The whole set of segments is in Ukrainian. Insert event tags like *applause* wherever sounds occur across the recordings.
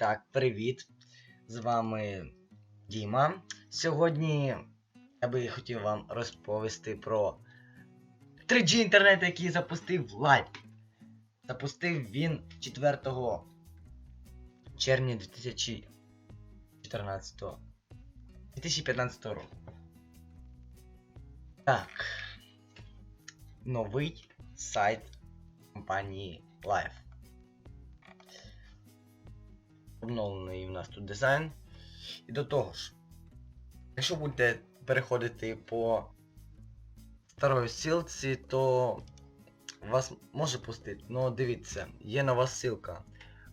Так, привіт! З вами Діма. Сьогодні я би хотів вам розповісти про 3G інтернет, який запустив лайв. Запустив він 4 червня 2014 2015 року. Так. Новий сайт компанії Live. Обновлений у нас тут дизайн. І до того ж, якщо будете переходити по старої сілці, то вас може пустити. Ну дивіться, є нова ссылка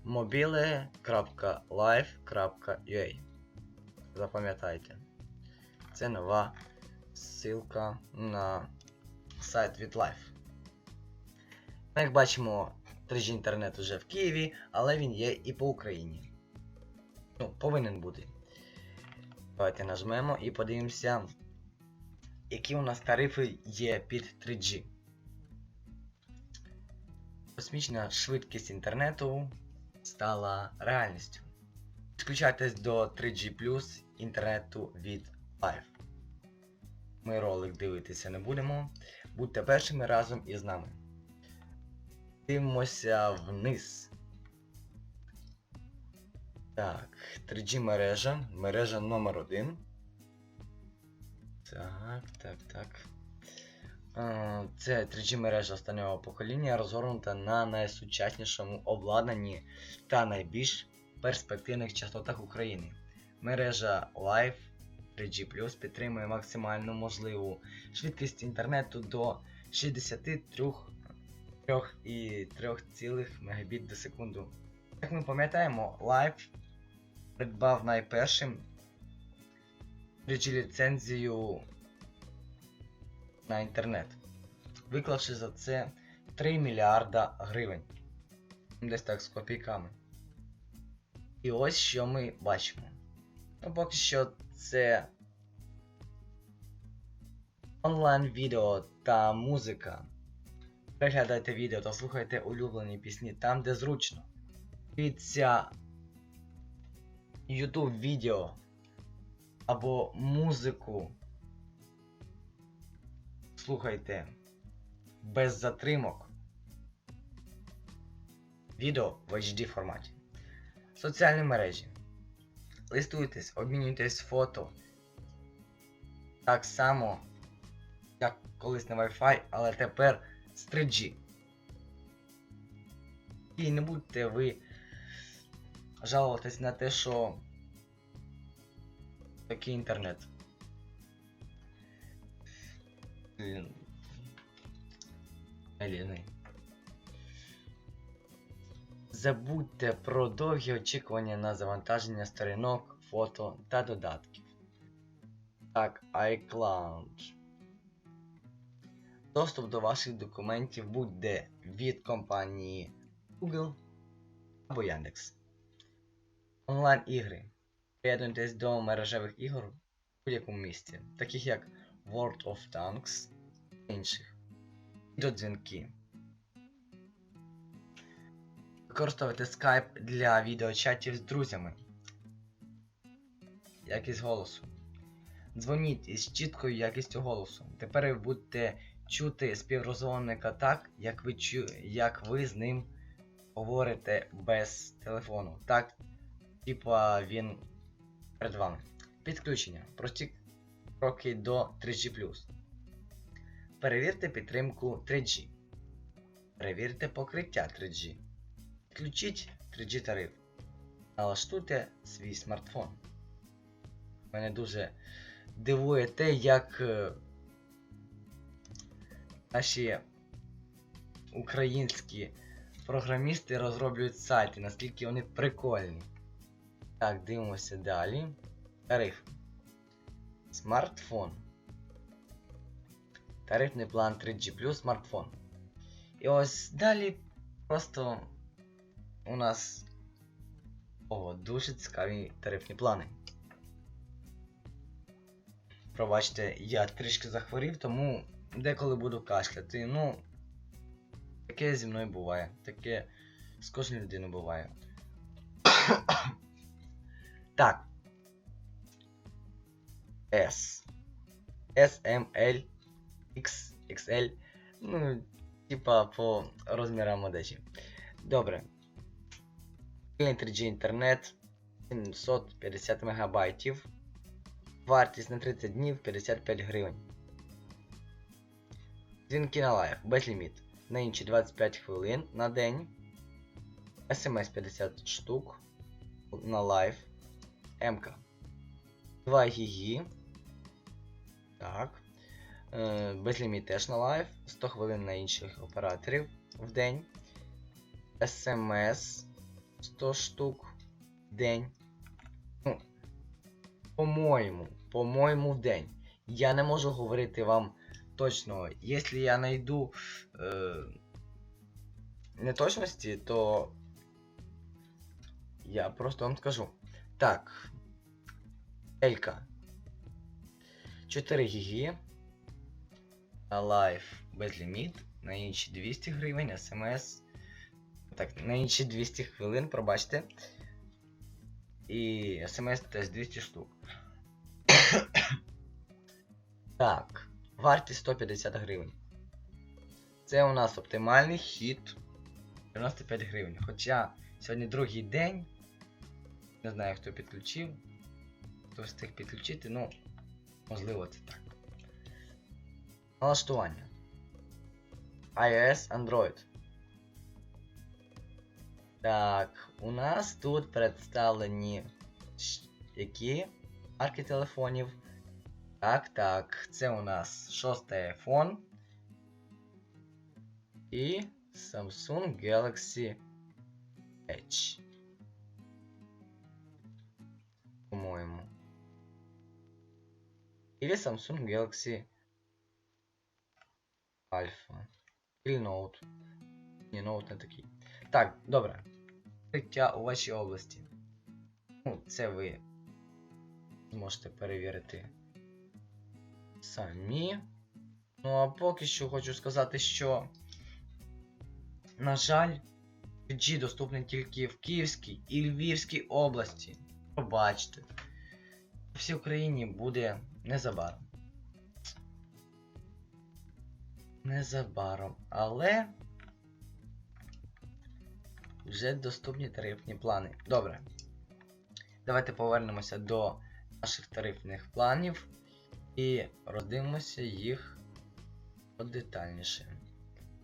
mobile.live.ua Запам'ятайте. Це нова ссылка на сайт від Live. Ну, Як бачимо, 3G інтернет уже в Києві, але він є і по Україні. Ну, повинен бути. Давайте нажмемо і подивимося, які у нас тарифи є під 3G. Космічна швидкість інтернету стала реальністю. Підключайтесь до 3G інтернету від Live. Ми ролик дивитися не будемо. Будьте першими разом із нами. Дивимося вниз. Так, 3G мережа. Мережа номер 1 Так, так, так. Це 3G мережа останнього покоління розгорнута на найсучаснішому обладнанні та найбільш перспективних частотах України. Мережа Live 3G Plus підтримує максимальну можливу швидкість інтернету до 63 3,3 Мбіт до секунду. Як ми пам'ятаємо, Live придбав найпершим 3G ліцензію на інтернет, виклавши за це 3 мільярда гривень. Десь так з копійками. І ось що ми бачимо. Ну, поки що це онлайн відео та музика. Переглядайте відео та слухайте улюблені пісні там, де зручно. Дивіться YouTube відео або музику. Слухайте без затримок. Відео в HD форматі. Соціальні мережі. Листуйтесь, обмінюйтесь фото. Так само, як колись на Wi-Fi, але тепер з 3G. І не будете ви жалуватись на те, що такий інтернет. Блін. Забудьте про довгі очікування на завантаження сторінок, фото та додатків. Так, iCloud. Доступ до ваших документів буде від компанії Google або Яндекс. Онлайн ігри. Приєднуйтесь до мережевих ігор в будь-якому місці, таких як World of Tanks та інших. Відеодзвінки. Використовуйте Skype для відеочатів з друзями. Якість голосу. Дзвоніть із чіткою якістю голосу. Тепер ви будете чути співрозмовника так, як ви, чу... як ви з ним говорите без телефону. Так, типа він перед вами. Підключення. Прості кроки до 3G. Перевірте підтримку 3G. Перевірте покриття 3G. Включіть 3G тариф. Налаштуйте свій смартфон. Мене дуже дивує те, як е, наші українські програмісти розроблюють сайти, наскільки вони прикольні. Так, дивимося далі. Тариф. Смартфон. Тарифний план 3G плюс смартфон. І ось далі просто у нас о, дуже цікаві тарифні плани. Пробачте, я трішки захворів, тому деколи буду кашляти. Ну, таке зі мною буває. Таке з кожною людиною буває. Так. S. S, M, X, XL. Ну, типа по розмірам одежі. Добре. 3G інтернет 750 мегабайтів. Вартість на 30 днів 55 гривень. Дзвінки на лайв, безліміт. На інші 25 хвилин на день. SMS 50 штук на лайв. МК. 2 гігі. Так. Е, безліміт теж на лайв. 100 хвилин на інших операторів в день. SMS 100 штук в день. Ну, по-моєму, по-моєму, в день. Я не можу говорити вам точно. Якщо я знайду е, неточності, то я просто вам скажу. Так. Елька. 4 гіги. Лайф безліміт. На інші 200 гривень, смс. Так, на інші 200 хвилин, пробачте. І смс теж 200 штук. *coughs* так, вартість 150 гривень. Це у нас оптимальний хід 95 гривень. Хоча сьогодні другий день. Не знаю, хто підключив. Хто встиг підключити, ну, можливо, це так. Налаштування. iOS Android. Так, у нас тут представлені які марки телефонів. Так, так, це у нас шостий iPhone і Samsung Galaxy Edge. По-моєму. Или Samsung Galaxy Alpha. Или Note. Ні, Note не такий. Так, добре. Життя у вашій області. Ну, це ви зможете перевірити самі. Ну а поки що хочу сказати, що, на жаль, 3G доступний тільки в Київській і Львівській області. Пробачте. По всій Україні буде незабаром. Незабаром. Але вже доступні тарифні плани. Добре. Давайте повернемося до наших тарифних планів і роздивимося їх детальніше.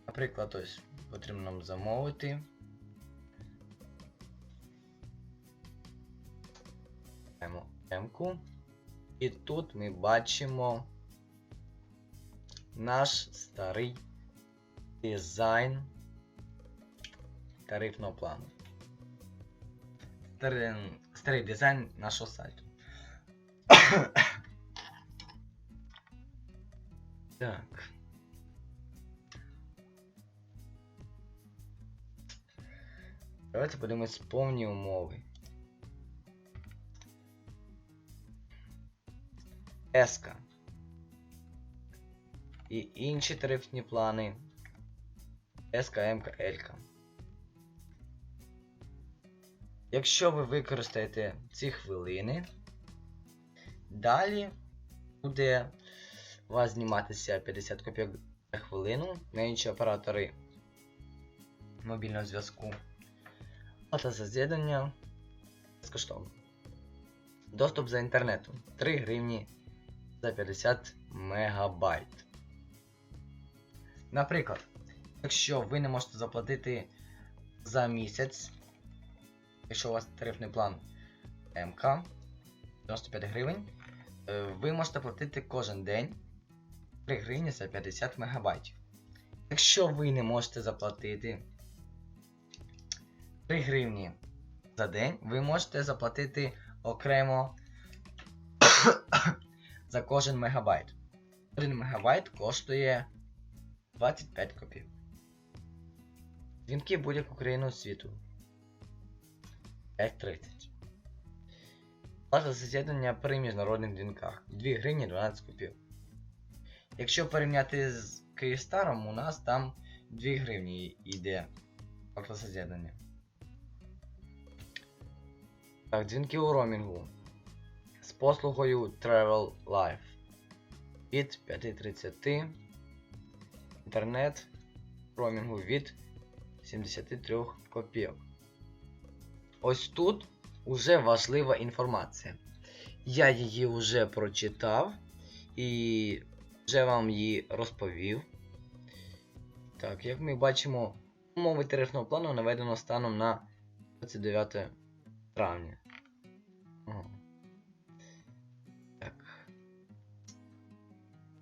Наприклад, ось потрібно замовити. Маємо М-ку. І тут ми бачимо наш старий дизайн тарифного плану. Старий, старий дизайн нашого сайту. *coughs* так. Давайте подивимось повні умови. Еска. І інші тарифні плани. СК, МК, ЛК. Якщо ви використаєте ці хвилини, далі буде у вас зніматися 50 копійок на хвилину на інші оператори мобільного зв'язку. Плата за з'єднання безкоштовно. Доступ за інтернетом 3 гривні за 50 мегабайт. Наприклад, якщо ви не можете заплатити за місяць, якщо у вас тарифний план МК 95 гривень, е, ви можете платити кожен день 3 гривні за 50 мегабайтів. Якщо ви не можете заплатити 3 гривні за день, ви можете заплатити окремо за кожен мегабайт. 1 мегабайт коштує 25 копійок. Дзвінки будь-яку країну світу. 5.30. Плата за з'єднання при міжнародних дзвінках 2 гривні 12 копійок. Якщо порівняти з Київстаром, у нас там 2 гривні йде плата за з'єднання. Так, дзвінки у ромінгу. З послугою Travel Life. Від 5.30. Інтернет ромінгу від 73 копійок. Ось тут уже важлива інформація. Я її вже прочитав і вже вам її розповів. Так, як ми бачимо, умови тарифного плану наведено станом на 29 травня. Ага.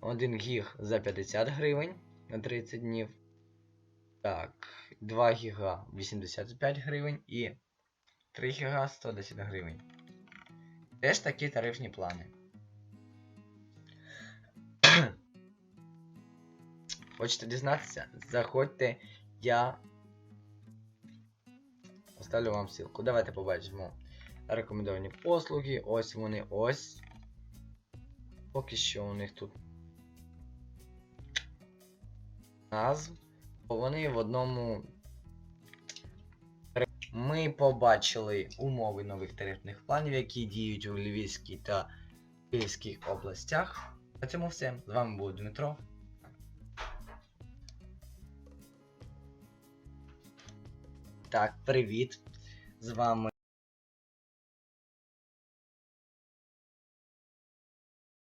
1 гіг за 50 гривень на 30 днів. Так, 2 гіга 85 гривень і 3 гіга 110 гривень. Теж такі тарифні плани. *clears throat* Хочете дізнатися? Заходьте, я оставлю вам ссылку. Давайте побачимо рекомендовані послуги. Ось вони ось. Поки що у них тут назв. Бо вони в одному. Ми побачили умови нових тарифних планів, які діють у Львівській та Київських областях. На цьому все. З вами був Дмитро. Так, привіт. З вами